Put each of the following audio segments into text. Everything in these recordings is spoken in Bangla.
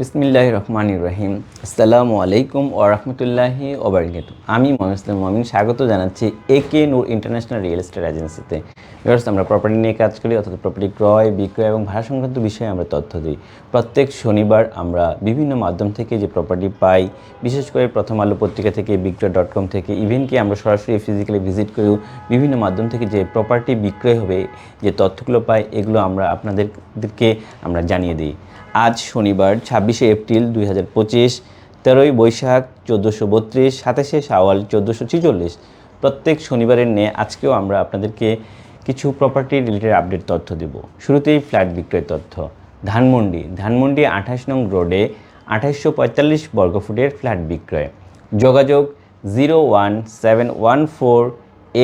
বিসমিল্লাহ রহমান রহিম। আসসালামু আলাইকুম ও রহমতুল্লাহি ওবরাকাতু আমি ইসলাম মমিন, স্বাগত জানাচ্ছি A K Noor international real estate এজেন্সিতে। ভিউয়ার্স, আমরা প্রপার্টি নিয়ে কাজ করি, অর্থাৎ প্রপার্টি ক্রয়, বিক্রয় এবং ভাড়া সংক্রান্ত বিষয়ে আমরা তথ্য দিই। প্রত্যেক শনিবার আমরা বিভিন্ন মাধ্যম থেকে যে প্রপার্টি পাই, বিশেষ করে প্রথম আলো পত্রিকা থেকে বিক্রয় ডট কম থেকে ইভেন কি আমরা সরাসরি ফিজিক্যালি ভিজিট করেও বিভিন্ন মাধ্যম থেকে যে প্রপার্টি বিক্রয় হবে, যে তথ্যগুলো পাই, এগুলো আমরা আপনাদেরকে আমরা জানিয়ে দিই। আজ শনিবার, ছাব্বিশে এপ্রিল দুই হাজার পঁচিশ, তেরোই বৈশাখ চোদ্দোশো বত্রিশ, সাতাশে সাওয়াল চোদ্দোশো ছিচল্লিশ। প্রত্যেক শনিবারের নিয়ে আজকেও আমরা আপনাদেরকে কিছু প্রপার্টি রিলেটেড আপডেট তথ্য দেব। শুরুতেই ফ্ল্যাট বিক্রয় তথ্য। ধানমন্ডি। ধানমন্ডি আঠাশ নং রোডে আঠাশশো পঁয়তাল্লিশ বর্গফুটের ফ্ল্যাট বিক্রয়। যোগাযোগ zero one seven one four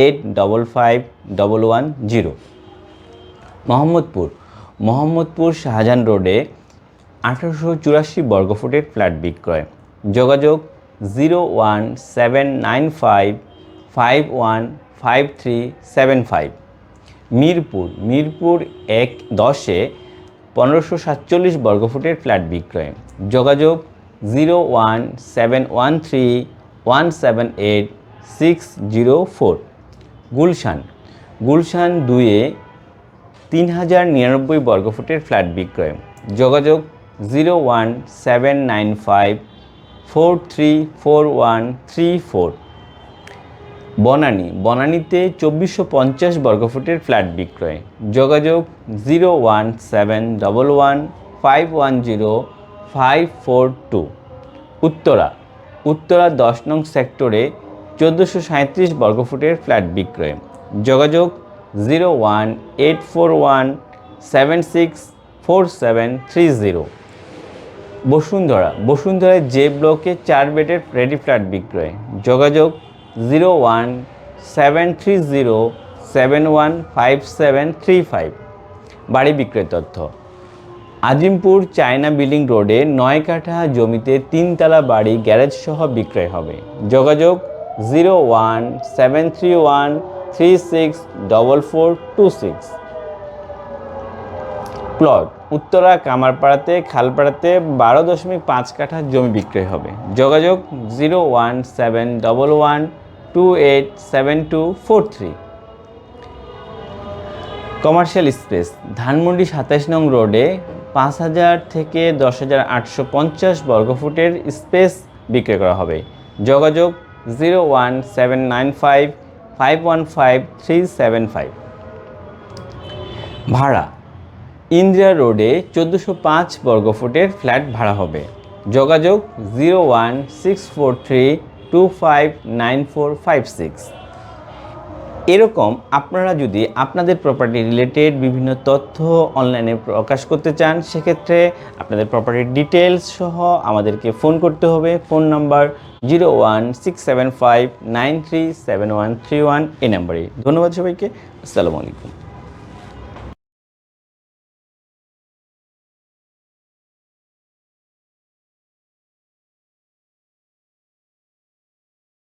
eight double five double one zero. Mohammadpur. Mohammadpur Shahjahan রোডে আঠারোশো চুরাশি বর্গফুটের ফ্ল্যাট বিক্রয়। যোগাযোগ zero one seven nine five five one five three seven five. Mirpur Mirpur এক দশে পনেরোশো সাতচল্লিশ বর্গফুটের ফ্ল্যাট বিক্রয়। যোগাযোগ zero one seven one three one seven eight six zero four. Gulshan Gulshan দুয়ে তিন হাজার নিরানব্বই বর্গফুটের ফ্ল্যাট বিক্রয়। যোগাযোগ zero one seven nine five four three four one three four Banani, বনানীতে চব্বিশশো পঞ্চাশ বর্গফুটের ফ্ল্যাট বিক্রয়। যোগাযোগ zero one seven double one five one zero five four two Uttara Uttara দশ নং সেক্টরে চোদ্দোশো সাঁত্রিশ বর্গফুটের ফ্ল্যাট বিক্রয়। যোগাযোগ zero one eight four one seven six four seven three zero Bashundhara. বসুন্ধরায় যে ব্লকে চার বেডের রেডি ফ্ল্যাট বিক্রয়। যোগাযোগ zero one seven three zero seven one five seven three five. বাড়ি বিক্রয় তথ্য। আজিমপুর চায়না বিল্ডিং রোডে নয় কাঠা জমিতে তিনতলা বাড়ি গ্যারেজ সহ বিক্রয় হবে। যোগাযোগ zero one seven three one three six double four two six. Plot Uttara, কামারপাড়াতে, খালপাড়াতে বারো দশমিক পাঁচ কাঠা জমি বিক্রয় হবে। যোগাযোগ zero one seven double one two eight seven two four three. Commercial space Dhanmondi সাতাশ নং রোডে পাঁচ হাজার থেকে দশ হাজার আটশো পঞ্চাশ বর্গফুটের স্পেস বিক্রয় করা হবে। যোগাযোগ zero one seven nine five five one five three seven five. ভাড়া ইন্দিরা রোডে চোদ্দোশো পাঁচ বর্গফুটের ফ্ল্যাট ভাড়া হবে। যোগাযোগ zero one six four three two five nine four five six. এরকম আপনারা যদি আপনাদের প্রপার্টি রিলেটেড বিভিন্ন তথ্য অনলাইনে প্রকাশ করতে চান, সেক্ষেত্রে আপনাদের প্রপার্টির ডিটেলস সহ আমাদেরকে ফোন করতে হবে। Phone number zero one six seven five nine three seven one three one এই নাম্বারে ধন্যবাদ সবাইকে। আসসালামু আলাইকুম।